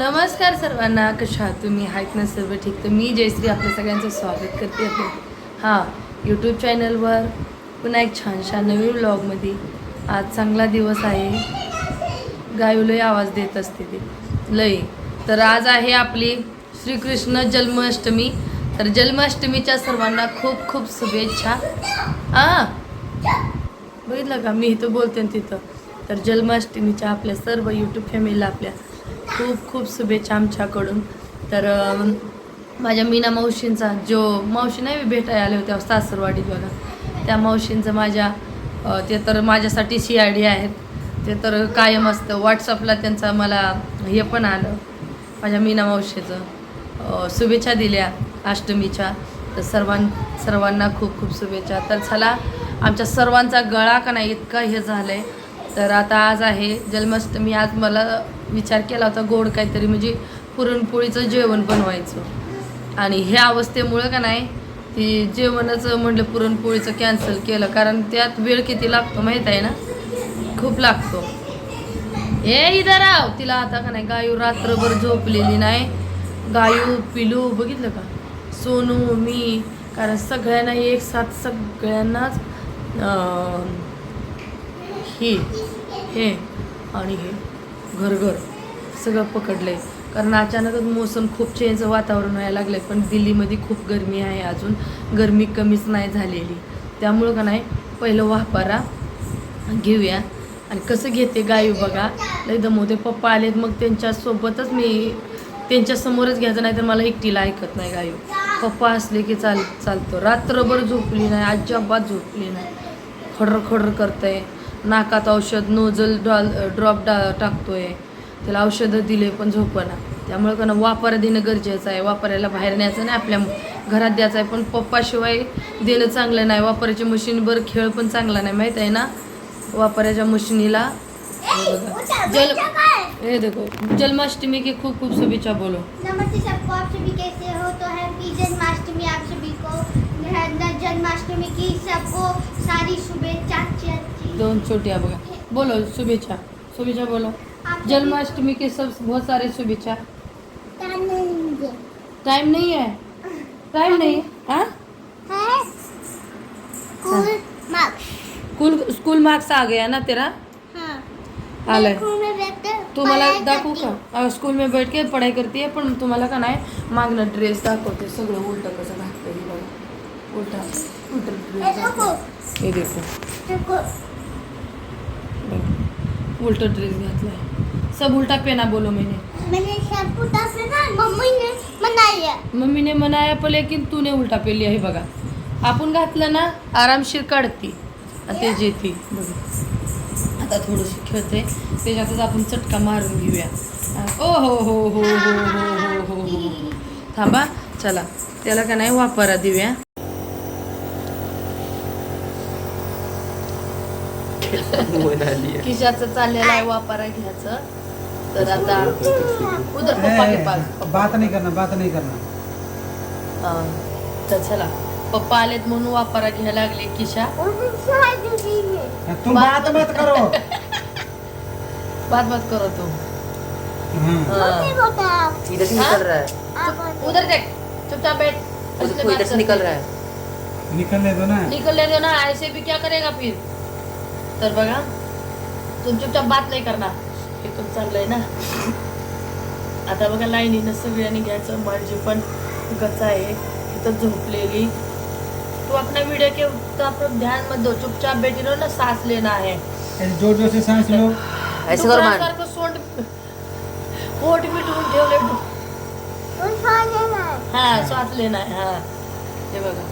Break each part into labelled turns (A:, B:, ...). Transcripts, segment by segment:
A: नमस्कार सर्वांना कशा आहात तुम्ही? आहेत ना सर्व ठीक? तर मी जयश्री आपल्या सगळ्यांचं स्वागत करते आहे हां यूट्यूब चॅनलवर पुन्हा एक छानशा नवीन ब्लॉगमध्ये आज चांगला दिवस आहे. गायू लय आवाज देत असते ते. लय. तर आज आहे आपली श्रीकृष्ण जन्माष्टमी. तर जन्माष्टमीच्या सर्वांना खूप खूप शुभेच्छा. हां बघितलं का? मी इथं बोलते तिथं. तर जन्माष्टमीच्या आपल्या सर्व यूट्यूब फॅमिलीला आपल्या खूप खूप शुभेच्छा आमच्याकडून. तर माझ्या मीना मावशींचा जो मावशी नाही भेटायला आले होत्या सासरवाडी बघा. त्या मावशींचं माझ्या ते तर माझ्यासाठी सी आय डी आहेत. ते तर कायम असतं. व्हॉट्सअपला त्यांचा मला हे पण आलं. माझ्या मीना मावशीचं शुभेच्छा दिल्या अष्टमीच्या. तर सर्वां सर्वांना खूप खूप शुभेच्छा. तर चला आमच्या सर्वांचा गळा का नाही इतका हे झालं आहे तर आता आज आहे जन्माष्टमी. आज मला विचार केला होता गोड काहीतरी म्हणजे पुरणपोळीचं जेवण बनवायचं. आणि ह्या अवस्थेमुळं का नाही ती जेवणाचं म्हटलं पुरणपोळीचं कॅन्सल केलं. कारण त्यात वेळ किती लागतो माहीत आहे ना? खूप लागतो. ए इधर तिला आता का नाही गायू रात्रभर झोपलेली नाही. गायू पिलू बघितलं का? सोनू मी. कारण सगळ्यांना एक साथ सगळ्यांनाच हे हे आणि हे. घरघर. सगळं पकडलं आहे कारण अचानकच मोसम खूप चेंज वातावरण व्हायला लागलं आहे पण दिल्लीमध्ये खूप गरमी आहे अजून. गरमी कमीच नाही झालेली. त्यामुळं का नाही पहिलं वापारा घेऊया. आणि कसं घेते गायू बघा. लय दमवते. पप्पा आलेत मग त्यांच्यासोबतच मी त्यांच्यासमोरच घ्यायचं नाही तर मला एकटीला ऐकत नाही गायू पप्पा असले की चाल चालतो. रात्रभर झोपली नाही. अजिबात झोपली नाही. खडर खडर करतंय. नाकात औषध नोजल डॉल ड्रॉप डा टाकतोय. त्याला औषधं दिले पण झोपना. त्यामुळे का ना वापर देणं गरजेचं आहे. वापरायला बाहेर न्यायचं नाही आपल्या घरात द्यायचं आहे. पण पप्पाशिवाय देणं चांगलं नाही. वापरायच्या मशीनवर खेळ पण चांगला नाही माहीत आहे ना? वापरायच्या मशीनीला जल हे देखो जन्माष्टमी की खूप खूप शुभेच्छा बोलो।
B: नमस्ते सबको आप सभी कैसे हो? तो हैप्पी जन्माष्टमी आप सभी को। जन्माष्टमी की सबको सारी शुभेच्छा
A: दोन छोटिया बघा बोलो शुभेच्छा। शुभेच्छा बोलो। जन्माष्टमी के सब बहुत सारे शुभेच्छा। टाइम नहीं है। टाइम नहीं है? हाँ?
B: School marks.
A: स्कूल मार्क्स आ गया ना तेरा?
B: हाँ
A: आलंय. तुम्हाला दाखवू। का? स्कूल में बैठ के पढ़ाई करती है पण तुम्हाला का नाही मागणं ड्रेस दाखवते सगळं उलटं कसं घातलं बघा. उलटा ड्रेस
B: देखो
A: हे देखो. उलटा ड्रेस घातलाय. सब उलटा पहना बोलो मैंने.
B: मम्मी ने
A: मम्मीने म्हणाया पण लेकिन तूने उलटा पेली आहे बघा. आपण घातलं ना आरामशीर काढती. आणि ते जेती बघा. आता थोडंशी खेळते. त्याच्यातच आपण चटका मारून घेऊया. ओ हो हो हो हो हो हो हो हो थांबा चला. त्याला का नाही वापरा देऊया. खिशाचं चाललेलं आहे वापरा घ्यायचं. तर आता उधर पप्पा के पास
C: बात नहीं करना बात नहीं करना
A: हा. तर चला. पप्पा आलेत म्हणून वापरा घ्यायला लागले किशा.
C: तुम
A: बात-
C: बात मत करो.
A: बात बात करो तू.
C: हाँ।
A: हाँ.
D: इधर से निकल रहा है.
A: उधर देख. चुपचाप बैठ.
D: इधर से निकल रहा है.
C: निकलने दो ना.
A: निकलने दो ना ऐसे भी क्या करेगा फिर? तर बघा तुम चुपचाप बात नाही करणार. हे पण चांगलंय ना. आता बघा लाईनीनं सगळ्यांनी घ्यायचं माझी पण गचा आहे. इथं झोपलेली. तू अपना वीडियो के तो अपन ध्यान मत दो चुपचाप बैठी रहो ना सांस लेना है।
C: ऐसे ज़ोर ज़ोर से सांस लो।
D: ऐसे करो मान।
A: डुकरासारखं सोंड पोट मिटवून ठेवले हा। श्वास लेना हा हे। बघा।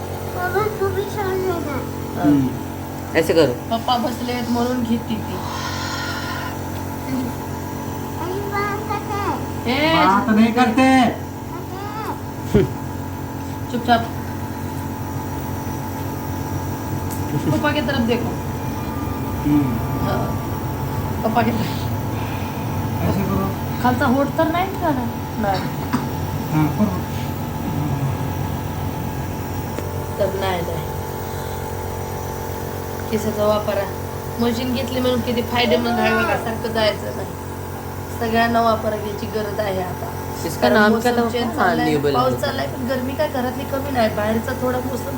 A: हा.
D: ऐसे करो।
A: पप्पा बसलेत म्हणून घेती ती ए,
C: बात नहीं करते।
A: चुपचाप। पप्पा की तरफ देखो.
C: हम्म,
A: हा. पप्पा की तरफ.
C: ऐसे करो.
A: खालचा होट तर नाही
C: हाँ करो.
A: तर नाही नाही. केसाचा वापरा मशीन घेतली म्हणून किती फायदेमंद आहे बघा सारखं जायचं नाही. सगळ्यांना वापरायची गरज आहे आता.
D: हाँ
A: पाऊस चाललाय पण गरमी काय घरातली कमी नाही बाहेरचा थोडा मोसम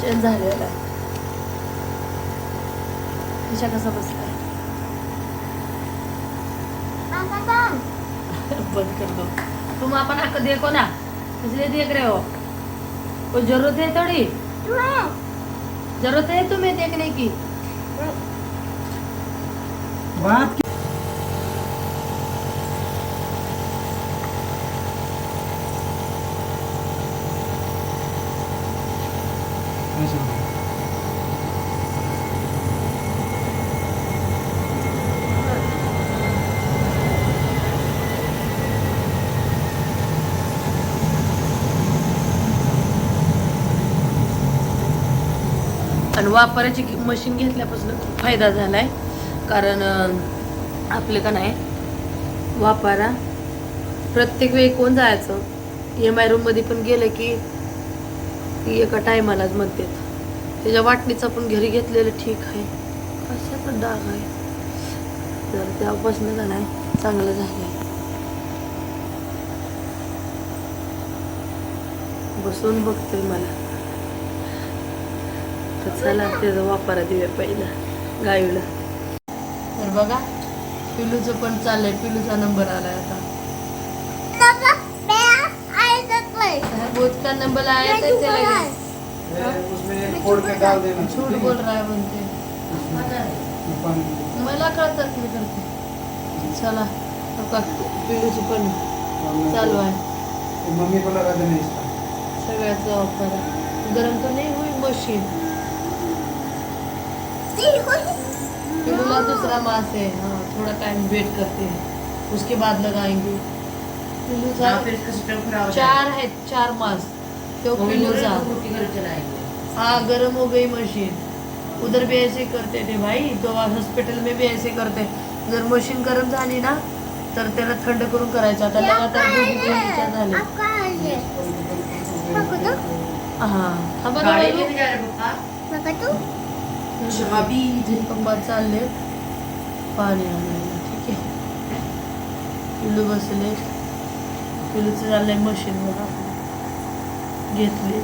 A: चेंज झालेला आहे. ईशा कसा बसलाय बंद कर दो तुम अपन आंख देखो ना इसलिए देख रहे हो कोई जरूरत है थोड़ी जरूरत है तुम्हें देखने की
C: बात की ऐसे
A: आणि वापरायची मशीन घेतल्यापासून खूप फायदा आहे कारण आपलं का नाही वापरा. प्रत्येक वेळी कोण जायचं? एम आय रूममध्ये पण गेलं की एका टायमालाच म्हणते त्याच्या वाटणीचं आपण घरी घेतलेलं ठीक आहे. कशाचा डाग आहे. तर त्यापासून का नाही चांगलं झालं आहे बसून बघतोय मला. तर चला त्याचा वापरा देऊया पहिला गायूला. तर बघा पिलूचं पण चाललंय पिलूचा नंबर आलाय आता. का नंबर आया तो चले गए
C: उसमें फोड़ के डाल देना.
A: झूठ बोल रहा है बोलते मला कळतात मी करते. चला हो का पिलूची पण चालू आहे.
C: तो मम्मी को लगा देना इसका
A: सगळ्याचं ऑफर आहे. गरम तर नाही हुई मशीन. पिलूला दूसरा मास है हाँ थोड़ा टाइम वेट करते हैं। उसके बाद लगाएँगे। पिलूचा चार है चार मास। तो पिलूचा हाँ गर्म हो गई मशीन उधर भी ऐसे करते थे भाई तो हॉस्पिटल में भी ऐसे करते। जर मशीन गरम झाली ना तर त्याला थंड करून करायचं. आता लगातार दोघी बहिणीच्या झाले. हा हा. बघा बघू. पप्पा चालले पाणी आणायला ठीक आहे पिलू बसले पिलूचं चाललंय मशीन बघा घेतले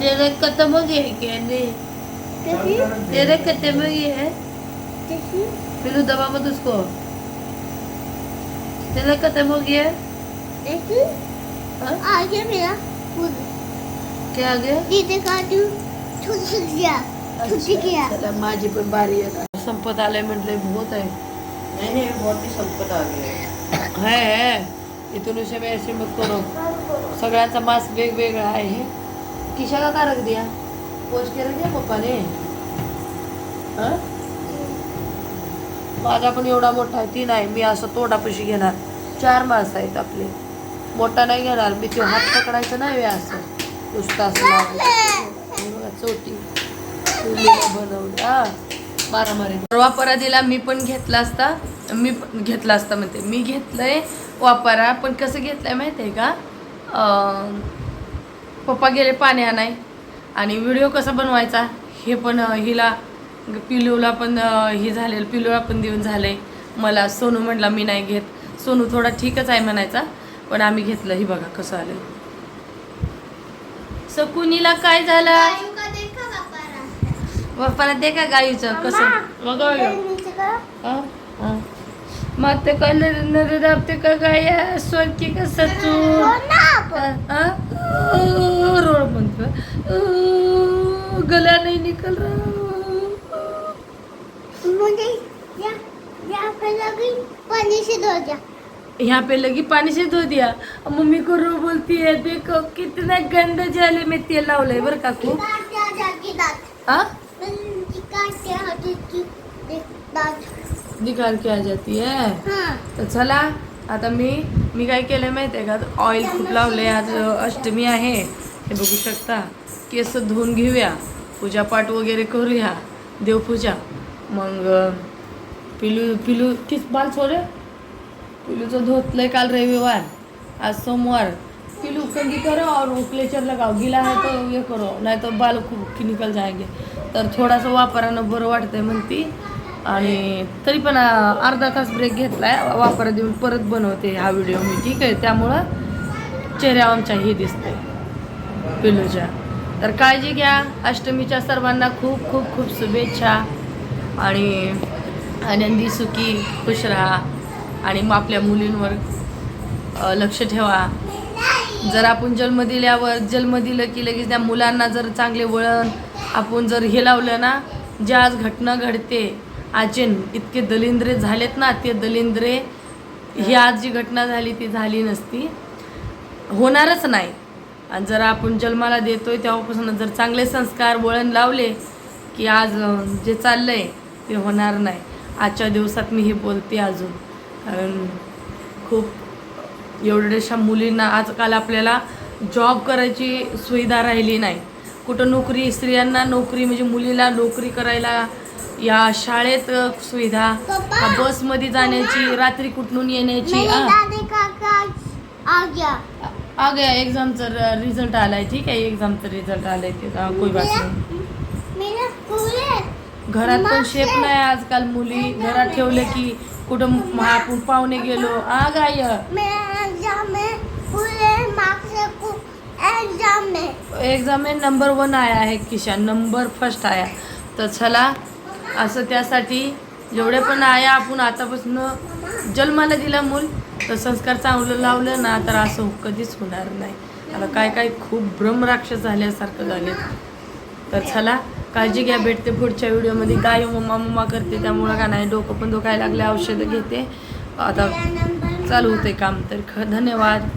A: तेरे खत्म हो गए क्या नहीं तेरे खत्म हो गए है? पिलू दबा मत उसको। तेरे खत्म हो गया है? हाँ?
B: आगे मेरा
A: क्या आ गया?
B: दीदी का तू छुट गया छुट गया
A: चला माझी पण बारी आहे. संपत आलंय म्हटलंय बहुत आहे
D: नहीं नहीं बहुत ही संपत आ गया
A: है। है इथून उसे में ऐसे मत करो। सगळ्यांचा मास वेगवेगळा आहे. किशाला का रख दिया? पोच के रख दिया पप्पाने? हं? माझा पण एवढा मोठा आहे ती नाही. मी असं तोंडापाशी घेणार. चार मास आहेत आपले. मोठा नाही घेणार. मी तो हात पकडायचं नाही असं. नुसतं असं लावायचं हे बघा, चोटी बनवली. हा मारामारी वापरा दिला मी पण घेतला असता मी पण घेतला असता म्हणते. मी घेतलंय वापरा पण कसं घेतलंय माहिती आहे का? पप्पा गेले पाणी आणाय. आणि व्हिडिओ कसा बनवायचा हे पण हिला पिलूला पण हे झालेलं पिलूला पण देऊन झालंय मला सोनू म्हणला मी नाही घेत. सोनू थोडा ठीकच आहे म्हणायचा पण आम्ही घेतलं. ही बघा कसं आलं सकुनीला काय झालं?
B: गायों का देखा बापारा
A: बापाला ते का गाईचं कसं? हा? हा. मग ते काय नर राबते का गाया स्वकी का सचू
B: हो
A: रोड म्हणतो गला नाही निकल रहा.
B: मुझे या यहाँ पे लगी पानी से धो जा.
A: यहाँ पे लगी पानी से धो दिया। अब मम्मी को रो बोलती है देखो कितना गंदा जाले में तेल लावलंय बरं का खूप हा? निकाल के आ जाती है।
B: हाँ।
A: तर चला आता मी मी काय केलं माहिती आहे का? ऑइल खूप लावले आज अष्टमी आहे. हे बघू शकता? केस धुवून घेऊया पूजापाठ वगैरे करूया देवपूजा. मग पिलू पिलू तीच बाल सोडे. पिलूचं धोतलंय काल रविवार. आज सोमवार. पिलू कंगी करो और क्लेचर लगाओ. गीला है तो ये करो नाही तर बाल की निकल जाएंगे. तर थोडासा वापरानं बरं वाटतंय म्हणती. आणि तरी पण अर्धा तास ब्रेक घेतलाय. वापरात देऊन परत बनवते हा व्हिडिओ मी ठीक आहे? त्यामुळं चेहऱ्यावर आमच्या हे दिसते पिलूच्या. तर काळजी घ्या. अष्टमीच्या सर्वांना खूप खूप खूप शुभेच्छा. आणि आनंदी सुखी खुश राहा. आणि मग आपल्या मुलींवर लक्ष ठेवा. जर आपण जन्म दिल्यावर जन्म दिलं की लगेच त्या मुलांना जर चांगले वळण आपण जर हे लावलं ना जे आज घटना घडते आजचे इतके दलिंद्रे झालेत ना ते दलिंद्रे ही आज जी घटना झाली ती झाली नसती. होणारच नाही. आणि जर आपण जन्माला देतोय तेव्हापासून जर चांगले संस्कार वळण लावले की आज जे जे चाललंय ते होणार नाही. आजच्या दिवसात मी हे बोलते अजून. कारण खूप एवढ्याशा मुलींना आजकाल आपल्याला जॉब करायची सुविधा राहिली नाही. कुठं नोकरी स्त्रियांना नोकरी म्हणजे मुलीला नोकरी करायला या शाळेत सुविधा. बसमध्ये जाण्याची रात्री कुठून येण्याची आ.
B: दादी का काज आ गया
A: आ गया एक्झामचा रिझल्ट आलाय ठीक आहे एक्झामचा रिझल्ट आलाय ते कोई बात नाही. घरात पण शेप नाही आजकाल मुली घरात ठेवले की कुठं आपण पाहुणे गेलो. आ गाय.
B: मेरा एग्जाम पूरे मार्क्स को एग्जाम में
A: एक्झाम में नंबर वन आया आहे किशान. नंबर फर्स्ट आया. तर चला असं त्यासाठी जेवढे पण आया आपण आतापासून जन्माला दिला मूल तर संस्कार चांगलं लावलं ना तर असं कधीच होणार नाही. आता काय काय खूप भ्रमराक्षस झाल्यासारखं झाले तर चला काळजी घ्या भेटते पुढच्या व्हिडिओमध्ये. गाय मम्मा मम्मा करते त्यामुळं का नाही डोकं पण दुखायला लागले औषधं घेते. आता चालू होते काम तर ख धन्यवाद.